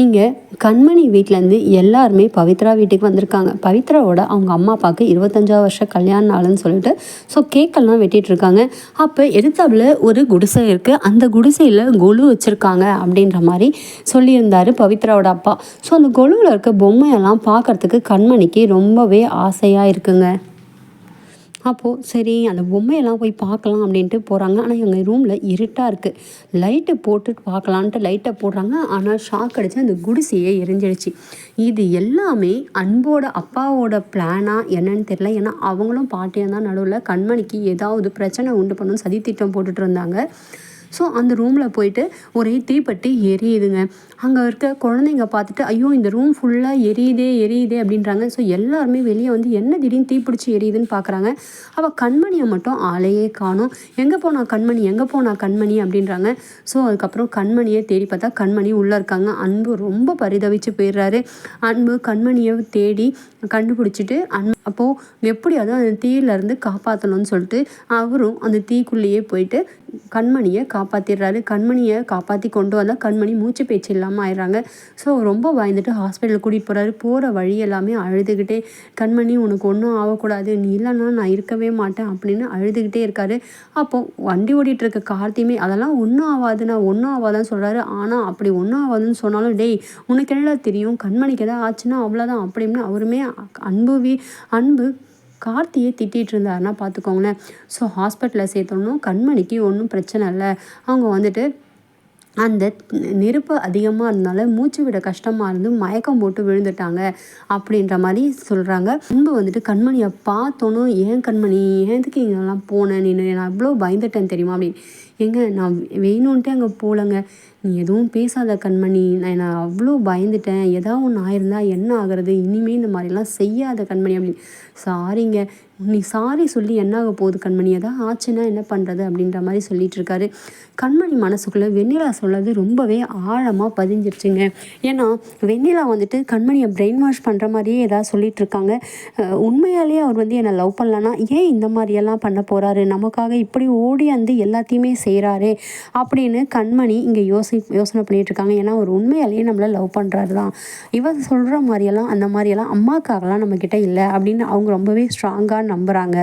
இங்கே கண்மணி வீட்டிலேருந்து எல்லாருமே பவித்ரா வீட்டுக்கு வந்திருக்காங்க. பவித்ராவோட அவங்க அம்மா அப்பாவுக்கு இருபத்தஞ்சாவது வருஷம் கல்யாண நாளுன்னு சொல்லிட்டு ஸோ கேக்கெல்லாம் வெட்டிட்டு இருக்காங்க. அப்போ எதிர்த்தாப்புல ஒரு குடிசை இருக்குது அந்த குடிசையில் கொலு வச்சுருக்காங்க அப்படின்ற மாதிரி சொல்லியிருந்தார் பவித்ராவோட அப்பா. ஸோ அந்த கொலுவில் இருக்க பொம்மையெல்லாம் பார்க்கறதுக்கு கண்மணிக்கு ரொம்பவே ஆசையாக இருக்குங்க. அப்போது சரி அந்த பொம்மையெல்லாம் போய் பார்க்கலாம் அப்படின்ட்டு போகிறாங்க ஆனால் எங்கள் ரூமில் இருட்டாக இருக்குது லைட்டை போட்டுட்டு பார்க்கலான்ட்டு லைட்டை போடுறாங்க. ஆனால் ஷாக் அடித்து அந்த குடிசையே எரிஞ்சிடுச்சு. இது எல்லாமே அன்போட அப்பாவோட பிளானாக என்னன்னு தெரியல. ஏன்னா அவங்களும் பாட்டியாக தான் நடுவில் கண்மணிக்கு ஏதாவது பிரச்சனை உண்டு பண்ணணும் சதித்திட்டம் போட்டுட்டு இருந்தாங்க. ஸோ அந்த ரூமில் போயிட்டு ஒரே தீப்பெட்டி எரியுதுங்க. அங்கே இருக்க குழந்தைங்க பார்த்துட்டு ஐயோ இந்த ரூம் ஃபுல்லாக எரியுதே எரியுதே அப்படின்றாங்க. ஸோ எல்லாருமே வெளியே வந்து என்ன திடீர்னு தீப்பிடிச்சி எரியுதுன்னு பார்க்குறாங்க. அவள் கண்மணியை மட்டும் ஆளையே காணும். எங்கே போனா கண்மணி? எங்கே போனா கண்மணி? அப்படின்றாங்க. ஸோ அதுக்கப்புறம் கண்மணியை தேடி பார்த்தா கண்மணி உள்ளே இருக்காங்க. அன்பு ரொம்ப பரிதவிச்சு போயிடுறாரு. அன்பு கண்மணியை தேடி கண்டுபிடிச்சிட்டு அன் அப்போது எப்படியாவது அந்த தீயிலேருந்து காப்பாற்றணும்னு சொல்லிட்டு அவரும் அந்த தீக்குள்ளேயே போயிட்டு கண்மணியை காப்பாற்றிடுறாரு கண்மணியை காப்பாற்றி கொண்டு வந்தால் கண்மணி மூச்சு பேச்சு இல்லாமல் ஆயிடுறாங்க. ஸோ ரொம்ப பயந்துட்டு ஹாஸ்பிட்டல் கூட்டிகிட்டு போகிறாரு போகிற வழி எல்லாமே அழுதுகிட்டே கண்மணி உனக்கு ஒன்றும் ஆகக்கூடாது. நீ இல்லைன்னா நான் இருக்கவே மாட்டேன் அப்படின்னு அழுதுகிட்டே இருக்காரு. அப்போது வண்டி ஓடிட்டு இருக்க கார்த்தியுமே அதெல்லாம் ஒன்றும் ஆகாது நான் ஒன்றும் ஆகாதுன்னு சொல்கிறாரு ஆனால் அப்படி ஒன்றும் ஆகாதுன்னு சொன்னாலும் டேய் உனக்கு என்னடா தெரியும்? கண்மணிக்கு எதாவது ஆச்சுன்னா அவ்வளோதான் அப்படின்னு அவருமே அன்பு வீ அன்பு கார்த்தியை திட்டிகிட்டு இருந்தாருன்னா பார்த்துக்கோங்களேன். ஸோ ஹாஸ்பிட்டலில் சேர்த்தோன்னும் கண்மணிக்கு ஒன்றும் பிரச்சனை இல்லை. அவங்க வந்துட்டு அந்த நெருப்பு அதிகமாக இருந்தனால மூச்சு விட கஷ்டமாக இருந்து மயக்கம் போட்டு விழுந்துட்டாங்க அப்படின்ற மாதிரி சொல்கிறாங்க அன்பு வந்துட்டு கண்மணியை பார்த்தோன்னும் ஏன் கண்மணி ஏன் எதுக்கு இங்கெல்லாம் போனேன் நீ நான் இவ்வளோ பயந்துட்டேன் தெரியுமா? அப்படின்னு. எங்க நான் வேணும்ன்ட்டு அங்கே போகலங்க நீ எதுவும் பேசாத கண்மணி. நான் நான் அவ்வளோ பயந்துட்டேன். ஏதாவது ஒன்று ஆயிருந்தா என்ன ஆகிறது? இனிமேல் இந்த மாதிரிலாம் செய்யாத கண்மணி அப்படின்னு. சாரிங்க. நீ சாரி சொல்லி என்ன ஆக போகுது கண்மணி? எதாவது ஆச்சுன்னா என்ன பண்ணுறது அப்படின்ற மாதிரி சொல்லிட்டு இருக்காரு. கண்மணி மனசுக்குள்ளே வெண்ணிலா சொல்கிறது ரொம்பவே ஆழமாக பதிஞ்சிருச்சுங்க. ஏன்னா வெண்ணிலா வந்துட்டு கண்மணியை பிரெயின் வாஷ் பண்ணுற மாதிரியே ஏதாவது சொல்லிட்டு இருக்காங்க. உண்மையாலேயே அவர் வந்து என்னை லவ் பண்ணலன்னா ஏன் இந்த மாதிரியெல்லாம் பண்ண போகிறாரு நமக்காக இப்படி ஓடி வந்து எல்லாத்தையுமே செய்கிறாரே அப்படின்னு கண்மணி இங்கே யோசி யோசனை பண்ணிகிட்ருக்காங்க ஏன்னா அவர் உண்மையாலேயே நம்மளை லவ் பண்ணுறாரு தான் இவன் சொல்கிற மாதிரியெல்லாம் அந்த மாதிரியெல்லாம் அம்மாக்காகலாம் நம்மக்கிட்ட இல்லை அப்படின்னு அவங்க ரொம்பவே ஸ்ட்ராங்காக நம்புகிறாங்க